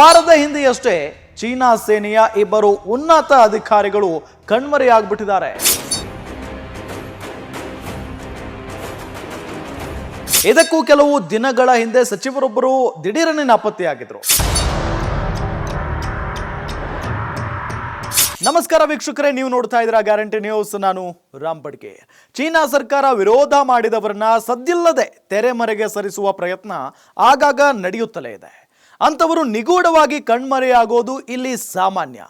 ವಾರದ ಹಿಂದೆಯಷ್ಟೇ ಚೀನಾ ಸೇನೆಯ ಇಬ್ಬರು ಉನ್ನತ ಅಧಿಕಾರಿಗಳು ಕಣ್ಮರೆಯಾಗ್ಬಿಟ್ಟಿದ್ದಾರೆ. ಇದಕ್ಕೂ ಕೆಲವು ದಿನಗಳ ಹಿಂದೆ ಸಚಿವರೊಬ್ಬರು ದಿಢೀರನೆ ನಾಪತ್ತೆಯಾಗಿದ್ರು. ನಮಸ್ಕಾರ ವೀಕ್ಷಕರೇ, ನೀವು ನೋಡ್ತಾ ಇದ್ದೀರಾ ಗ್ಯಾರಂಟಿ ನ್ಯೂಸ್. ನಾನು ರಾಮ್ ಬಡ್ಗೆ. ಚೀನಾ ಸರ್ಕಾರ ವಿರೋಧ ಮಾಡಿದವರನ್ನ ಸದ್ದಿಲ್ಲದೆ ತೆರೆಮರೆಗೆ ಸರಿಸುವ ಪ್ರಯತ್ನ ಆಗಾಗ ನಡೆಯುತ್ತಲೇ ಇದೆ. ಅಂಥವರು ನಿಗೂಢವಾಗಿ ಕಣ್ಮರೆಯಾಗೋದು ಇಲ್ಲಿ ಸಾಮಾನ್ಯ.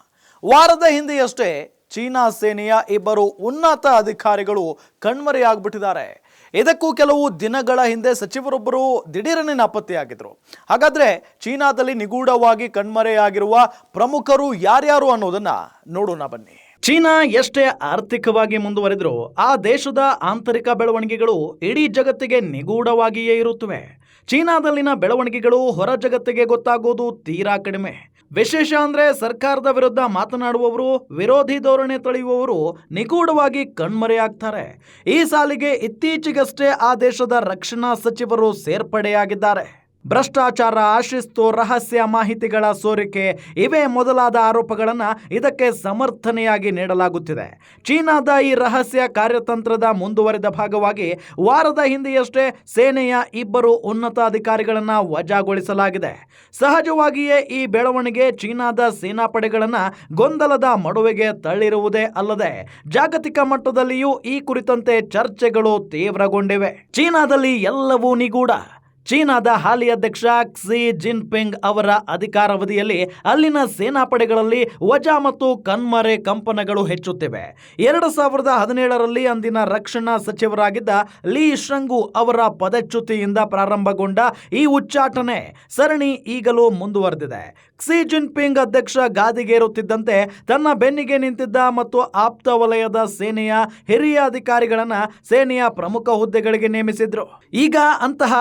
ವಾರದ ಹಿಂದೆಯಷ್ಟೇ ಚೀನಾ ಸೇನೆಯ ಇಬ್ಬರು ಉನ್ನತ ಅಧಿಕಾರಿಗಳು ಕಣ್ಮರೆಯಾಗ್ಬಿಟ್ಟಿದ್ದಾರೆ. ಇದಕ್ಕೂ ಕೆಲವು ದಿನಗಳ ಹಿಂದೆ ಸಚಿವರೊಬ್ಬರು ದಿಢೀರನೆ ನಾಪತ್ತೆಯಾಗಿದ್ದರು ಹಾಗಾದರೆ ಚೀನಾದಲ್ಲಿ ನಿಗೂಢವಾಗಿ ಕಣ್ಮರೆಯಾಗಿರುವ ಪ್ರಮುಖರು ಯಾರ್ಯಾರು ಅನ್ನೋದನ್ನು ನೋಡೋಣ ಬನ್ನಿ. ಚೀನಾ ಎಷ್ಟೇ ಆರ್ಥಿಕವಾಗಿ ಮುಂದುವರೆದರೂ ಆ ದೇಶದ ಆಂತರಿಕ ಬೆಳವಣಿಗೆಗಳು ಇಡೀ ಜಗತ್ತಿಗೆ ನಿಗೂಢವಾಗಿಯೇ ಇರುತ್ತವೆ. ಚೀನಾದಲ್ಲಿನ ಬೆಳವಣಿಗೆಗಳು ಹೊರ ಜಗತ್ತಿಗೆ ಗೊತ್ತಾಗೋದು ತೀರಾ ಕಡಿಮೆ. ವಿಶೇಷ ಅಂದ್ರೆ ಸರ್ಕಾರದ ವಿರುದ್ಧ ಮಾತನಾಡುವವರು, ವಿರೋಧಿ ಧೋರಣೆ ತಳೆಯುವವರು ನಿಗೂಢವಾಗಿ ಕಣ್ಮರೆಯಾಗ್ತಾರೆ. ಈ ಸಾಲಿಗೆ ಇತ್ತೀಚೆಗಷ್ಟೇ ಆ ದೇಶದ ರಕ್ಷಣಾ ಸಚಿವರು ಸೇರ್ಪಡೆಯಾಗಿದ್ದಾರೆ. ಭ್ರಷ್ಟಾಚಾರ ಆಶಿಸ್ತು ರಹಸ್ಯ ಮಾಹಿತಿಗಳ ಸೋರಿಕೆ, ಇವೇ ಮೊದಲಾದ ಆರೋಪಗಳನ್ನು ಇದಕ್ಕೆ ಸಮರ್ಥನೆಯಾಗಿ ನೀಡಲಾಗುತ್ತಿದೆ. ಚೀನಾದ ಈ ರಹಸ್ಯ ಕಾರ್ಯತಂತ್ರದ ಮುಂದುವರಿದ ಭಾಗವಾಗಿ ವಾರದ ಹಿಂದೆಯಷ್ಟೇ ಸೇನೆಯ ಇಬ್ಬರು ಉನ್ನತ ಅಧಿಕಾರಿಗಳನ್ನು ವಜಾಗೊಳಿಸಲಾಗಿದೆ. ಸಹಜವಾಗಿಯೇ ಈ ಬೆಳವಣಿಗೆ ಚೀನಾದ ಸೇನಾಪಡೆಗಳನ್ನು ಗೊಂದಲದ ಮಡುವೆಗೆ ತಳ್ಳಿರುವುದೇ ಅಲ್ಲದೆ ಜಾಗತಿಕ ಮಟ್ಟದಲ್ಲಿಯೂ ಈ ಕುರಿತಂತೆ ಚರ್ಚೆಗಳು ತೀವ್ರಗೊಂಡಿವೆ. ಚೀನಾದಲ್ಲಿ ಎಲ್ಲವೂ ನಿಗೂಢ. ಚೀನಾದ ಹಾಲಿ ಅಧ್ಯಕ್ಷ ಕ್ಸಿ ಜಿನ್ಪಿಂಗ್ ಅವರ ಅಧಿಕಾರಾವಧಿಯಲ್ಲಿ ಅಲ್ಲಿನ ಸೇನಾಪಡೆಗಳಲ್ಲಿ ವಜಾ ಮತ್ತು ಕಣ್ಮರೆ ಕಂಪನಗಳು ಹೆಚ್ಚುತ್ತಿವೆ. ಎರಡು ಸಾವಿರದ ಹದಿನೇಳರಲ್ಲಿ ಅಂದಿನ ರಕ್ಷಣಾ ಸಚಿವರಾಗಿದ್ದ ಲೀ ಶಂಗು ಅವರ ಪದಚ್ಯುತಿಯಿಂದ ಪ್ರಾರಂಭಗೊಂಡ ಈ ಉಚ್ಚಾಟನೆ ಸರಣಿ ಈಗಲೂ ಮುಂದುವರೆದಿದೆ. ಕ್ಸಿ ಜಿನ್ಪಿಂಗ್ ಅಧ್ಯಕ್ಷ ಗಾದಿಗೇರುತ್ತಿದ್ದಂತೆ ತನ್ನ ಬೆನ್ನಿಗೆ ನಿಂತಿದ್ದ ಮತ್ತು ಆಪ್ತ ವಲಯದ ಸೇನೆಯ ಹಿರಿಯ ಅಧಿಕಾರಿಗಳನ್ನ ಸೇನೆಯ ಪ್ರಮುಖ ಹುದ್ದೆಗಳಿಗೆ ನೇಮಿಸಿದ್ರು. ಈಗ ಅಂತಹ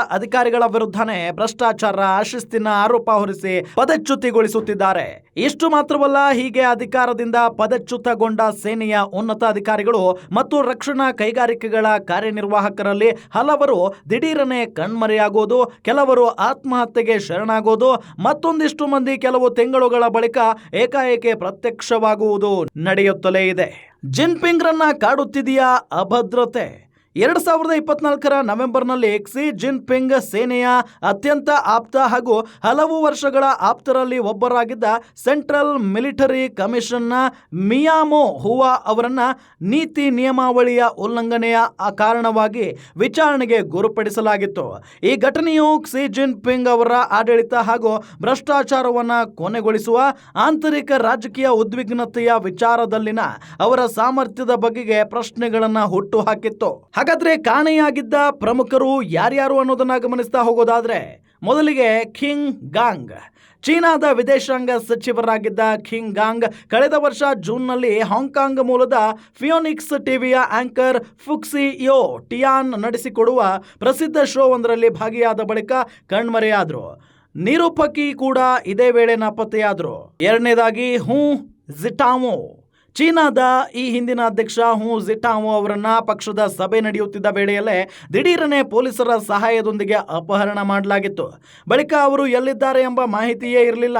ಅಧಿಕಾರಿಗಳ ವಿರುದ್ಧನೇ ಭ್ರಷ್ಟಾಚಾರ ಅಶಿಸ್ತಿನ ಆರೋಪ ಹೊರಿಸಿ ಪದಚ್ಯುತಿಗೊಳಿಸುತ್ತಿದ್ದಾರೆ. ಇಷ್ಟು ಮಾತ್ರವಲ್ಲ, ಹೀಗೆ ಅಧಿಕಾರದಿಂದ ಪದಚ್ಯುತಗೊಂಡ ಸೇನೆಯ ಉನ್ನತ ಅಧಿಕಾರಿಗಳು ಮತ್ತು ರಕ್ಷಣಾ ಕೈಗಾರಿಕೆಗಳ ಕಾರ್ಯನಿರ್ವಾಹಕರಲ್ಲಿ ಹಲವರು ದಿಢೀರನೆ ಕಣ್ಮರೆಯಾಗೋದು, ಕೆಲವರು ಆತ್ಮಹತ್ಯೆಗೆ ಶರಣಾಗೋದು, ಮತ್ತೊಂದಿಷ್ಟು ಮಂದಿ ಕೆಲವು ತಿಂಗಳುಗಳ ಬಳಿಕ ಏಕಾಏಕಿ ಪ್ರತ್ಯಕ್ಷವಾಗುವುದು ನಡೆಯುತ್ತಲೇ ಇದೆ. ಜಿನ್ಪಿಂಗ್ರನ್ನ ಕಾಡುತ್ತಿದೆಯಾ ಅಭದ್ರತೆ? ಎರಡು ಸಾವಿರದ ಇಪ್ಪತ್ನಾಲ್ಕರ ನವೆಂಬರ್ನಲ್ಲಿ ಕ್ಸಿ ಜಿನ್ಪಿಂಗ್ ಸೇನೆಯ ಅತ್ಯಂತ ಆಪ್ತ ಹಾಗೂ ಹಲವು ವರ್ಷಗಳ ಆಪ್ತರಲ್ಲಿ ಒಬ್ಬರಾಗಿದ್ದ ಸೆಂಟ್ರಲ್ ಮಿಲಿಟರಿ ಕಮಿಷನ್ನ ಮಿಯಾಮೋ ಹುವಾ ಅವರನ್ನು ನೀತಿ ನಿಯಮಾವಳಿಯ ಉಲ್ಲಂಘನೆಯ ಕಾರಣವಾಗಿ ವಿಚಾರಣೆಗೆ ಗುರುಪಡಿಸಲಾಗಿತ್ತು. ಈ ಘಟನೆಯು ಕ್ಸಿ ಜಿನ್ಪಿಂಗ್ ಅವರ ಆಡಳಿತ ಹಾಗೂ ಭ್ರಷ್ಟಾಚಾರವನ್ನು ಕೊನೆಗೊಳಿಸುವ ಆಂತರಿಕ ರಾಜಕೀಯ ಉದ್ವಿಗ್ನತೆಯ ವಿಚಾರದಲ್ಲಿನ ಅವರ ಸಾಮರ್ಥ್ಯದ ಬಗೆಗೆ ಪ್ರಶ್ನೆಗಳನ್ನು ಹುಟ್ಟು ಹಾಕಿತ್ತು. ಹಾಗಾದ್ರೆ ಕಾಣೆಯಾಗಿದ್ದ ಪ್ರಮುಖರು ಯಾರ್ಯಾರು ಅನ್ನೋದನ್ನ ಗಮನಿಸ್ತಾ ಹೋಗೋದಾದ್ರೆ, ಮೊದಲಿಗೆ ಖಿಂಗ್ ಗಾಂಗ್. ಚೀನಾದ ವಿದೇಶಾಂಗ ಸಚಿವರಾಗಿದ್ದ ಖಿಂಗ್ ಗಾಂಗ್ ಕಳೆದ ವರ್ಷ ಜೂನ್ನಲ್ಲಿ ಹಾಂಗ್ಕಾಂಗ್ ಮೂಲದ ಫಿಯೋನಿಕ್ಸ್ ಟಿವಿಯ ಆಂಕರ್ ಫುಕ್ಸಿ ಯೋ ಟಿಯಾನ್ ನಡೆಸಿಕೊಡುವ ಪ್ರಸಿದ್ಧ ಶೋ ಒಂದರಲ್ಲಿ ಭಾಗಿಯಾದ ಬಳಿಕ ಕಣ್ಮರೆಯಾದರು. ನಿರೂಪಕಿ ಕೂಡ ಇದೇ ವೇಳೆ ನಾಪತ್ತೆಯಾದರು. ಎರಡನೇದಾಗಿ ಹೂ ಜಿಟಾಮೋ ಚೀನಾದ ಈ ಹಿಂದಿನ ಅಧ್ಯಕ್ಷ ಹೂ ಝಿಟಾಂಗ್ ಅವರನ್ನ ಪಕ್ಷದ ಸಭೆ ನಡೆಯುತ್ತಿದ್ದ ವೇಳೆಯಲ್ಲೇ ದಿಢೀರನೆ ಪೊಲೀಸರ ಸಹಾಯದೊಂದಿಗೆ ಅಪಹರಣ ಮಾಡಲಾಗಿತ್ತು. ಬಳಿಕ ಅವರು ಎಲ್ಲಿದ್ದಾರೆ ಎಂಬ ಮಾಹಿತಿಯೇ ಇರಲಿಲ್ಲ.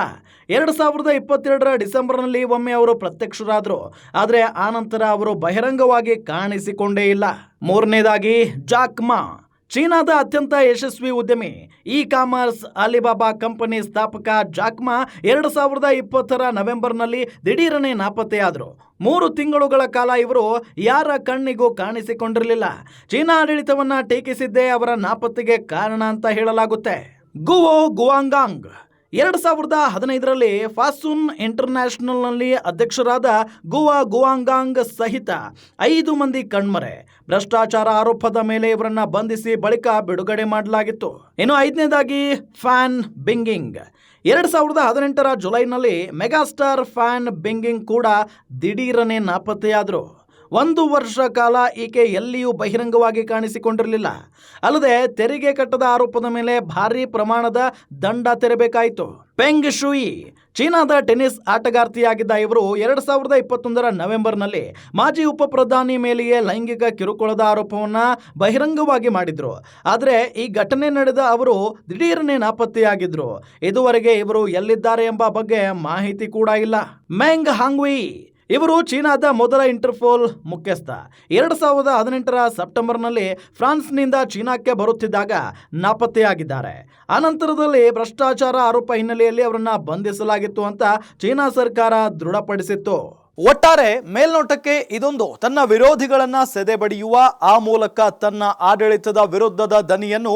ಎರಡು ಸಾವಿರದ ಇಪ್ಪತ್ತೆರಡರ ಡಿಸೆಂಬರ್ನಲ್ಲಿ ಒಮ್ಮೆ ಅವರು ಪ್ರತ್ಯಕ್ಷರಾದರು. ಆದರೆ ಆನಂತರ ಅವರು ಬಹಿರಂಗವಾಗಿ ಕಾಣಿಸಿಕೊಂಡೇ ಇಲ್ಲ. ಮೂರನೇದಾಗಿ ಜಾಕ್ಮಾ ಚೀನಾದ ಅತ್ಯಂತ ಯಶಸ್ವಿ ಉದ್ಯಮಿ ಇ ಕಾಮರ್ಸ್ ಅಲಿಬಾಬಾ ಕಂಪನಿ ಸ್ಥಾಪಕ ಜಾಕ್ಮಾ ಎರಡು ಸಾವಿರದ ಇಪ್ಪತ್ತರ ನವೆಂಬರ್ನಲ್ಲಿ ದಿಢೀರನೆ ನಾಪತ್ತೆಯಾದರು. ಮೂರು ತಿಂಗಳುಗಳ ಕಾಲ ಇವರು ಯಾರ ಕಣ್ಣಿಗೂ ಕಾಣಿಸಿಕೊಂಡಿರಲಿಲ್ಲ. ಚೀನಾ ಆಡಳಿತವನ್ನು ಟೀಕಿಸಿದ್ದೇ ಅವರ ನಾಪತ್ತೆಗೆ ಕಾರಣ ಅಂತ ಹೇಳಲಾಗುತ್ತೆ. ಗುವೋ ಗುವಾಂಗಾಂಗ್. ಎರಡು ಸಾವಿರದ ಹದಿನೈದರಲ್ಲಿ ಫಾಸುನ್ ಇಂಟರ್ನ್ಯಾಷನಲ್ನಲ್ಲಿ ಅಧ್ಯಕ್ಷರಾದ ಗೋವಾ ಗುವಾಂಗಾಂಗ್ ಸಹಿತ ಐದು ಮಂದಿ ಕಣ್ಮರೆ. ಭ್ರಷ್ಟಾಚಾರ ಆರೋಪದ ಮೇಲೆ ಇವರನ್ನ ಬಂಧಿಸಿ ಬಳಿಕ ಬಿಡುಗಡೆ ಮಾಡಲಾಗಿತ್ತು. ಇನ್ನು ಐದನೇದಾಗಿ ಫ್ಯಾನ್ ಬಿಂಗಿಂಗ್. ಎರಡು ಸಾವಿರದ ಹದಿನೆಂಟರ ಜುಲೈನಲ್ಲಿ ಮೆಗಾಸ್ಟಾರ್ ಫ್ಯಾನ್ ಬಿಂಗಿಂಗ್ ಕೂಡ ದಿಢೀರನೆ ನಾಪತ್ತೆಯಾದರು. ಒಂದು ವರ್ಷ ಕಾಲ ಈಕೆ ಎಲ್ಲಿಯೂ ಬಹಿರಂಗವಾಗಿ ಕಾಣಿಸಿಕೊಂಡಿರಲಿಲ್ಲ. ಅಲ್ಲದೆ ತೆರಿಗೆ ಕಟ್ಟದ ಆರೋಪದ ಮೇಲೆ ಭಾರೀ ಪ್ರಮಾಣದ ದಂಡ ತೆರಬೇಕಾಯಿತು. ಪೆಂಗ್ ಶೂಯಿ, ಚೀನಾದ ಟೆನಿಸ್ ಆಟಗಾರ್ತಿಯಾಗಿದ್ದ ಇವರು ಎರಡ್ ಸಾವಿರದ ಇಪ್ಪತ್ತೊಂದರ ನವೆಂಬರ್ನಲ್ಲಿ ಮಾಜಿ ಉಪ ಪ್ರಧಾನಿ ಮೇಲೆಯೇ ಲೈಂಗಿಕ ಕಿರುಕುಳದ ಆರೋಪವನ್ನ ಬಹಿರಂಗವಾಗಿ ಮಾಡಿದ್ರು. ಆದರೆ ಈ ಘಟನೆ ನಡೆದ ಅವರು ದಿಢೀರನೆ ನಾಪತ್ತೆಯಾಗಿದ್ರು. ಇದುವರೆಗೆ ಇವರು ಎಲ್ಲಿದ್ದಾರೆ ಎಂಬ ಬಗ್ಗೆ ಮಾಹಿತಿ ಕೂಡ ಇಲ್ಲ. ಮೆಂಗ್ ಹಾಂಗ್ವಿ ಇವರು ಚೀನಾದ ಮೊದಲ ಇಂಟರ್ಪೋಲ್ ಮುಖ್ಯಸ್ಥ. ಎರಡು ಸಾವಿರದ ಹದಿನೆಂಟರ ಸೆಪ್ಟೆಂಬರ್ನಲ್ಲಿ ಫ್ರಾನ್ಸ್ನಿಂದ ಚೀನಾಕ್ಕೆ ಬರುತ್ತಿದ್ದಾಗ ನಾಪತ್ತೆಯಾಗಿದ್ದಾರೆ. ಅನಂತರದಲ್ಲಿ ಭ್ರಷ್ಟಾಚಾರ ಆರೋಪ ಹಿನ್ನೆಲೆಯಲ್ಲಿ ಅವರನ್ನು ಬಂಧಿಸಲಾಗಿತ್ತು ಅಂತ ಚೀನಾ ಸರ್ಕಾರ ದೃಢಪಡಿಸಿತ್ತು. ಒಟ್ಟಾರೆ ಮೇಲ್ನೋಟಕ್ಕೆ ಇದೊಂದು ತನ್ನ ವಿರೋಧಿಗಳನ್ನ ಸೆದೆಬಡಿಯುವ, ಆ ಮೂಲಕ ತನ್ನ ಆಡಳಿತದ ವಿರುದ್ಧದ ದನಿಯನ್ನು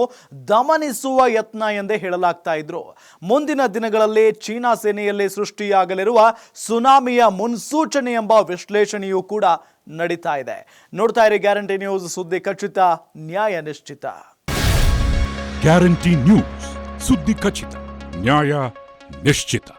ದಮನಿಸುವ ಯತ್ನ ಎಂದೇ ಹೇಳಲಾಗ್ತಾ ಇದ್ರು. ಮುಂದಿನ ದಿನಗಳಲ್ಲಿ ಚೀನಾ ಸೇನೆಯಲ್ಲಿ ಸೃಷ್ಟಿಯಾಗಲಿರುವ ಸುನಾಮಿಯ ಮುನ್ಸೂಚನೆ ಎಂಬ ವಿಶ್ಲೇಷಣೆಯೂ ಕೂಡ ನಡೀತಾ ಇದೆ. ನೋಡ್ತಾ ಇರಿ ಗ್ಯಾರಂಟಿ ನ್ಯೂಸ್ ಸುದ್ದಿ ಖಚಿತ, ನ್ಯಾಯ ನಿಶ್ಚಿತ. ಗ್ಯಾರಂಟಿ ನ್ಯೂಸ್ ಸುದ್ದಿ ಖಚಿತ, ನ್ಯಾಯ ನಿಶ್ಚಿತ.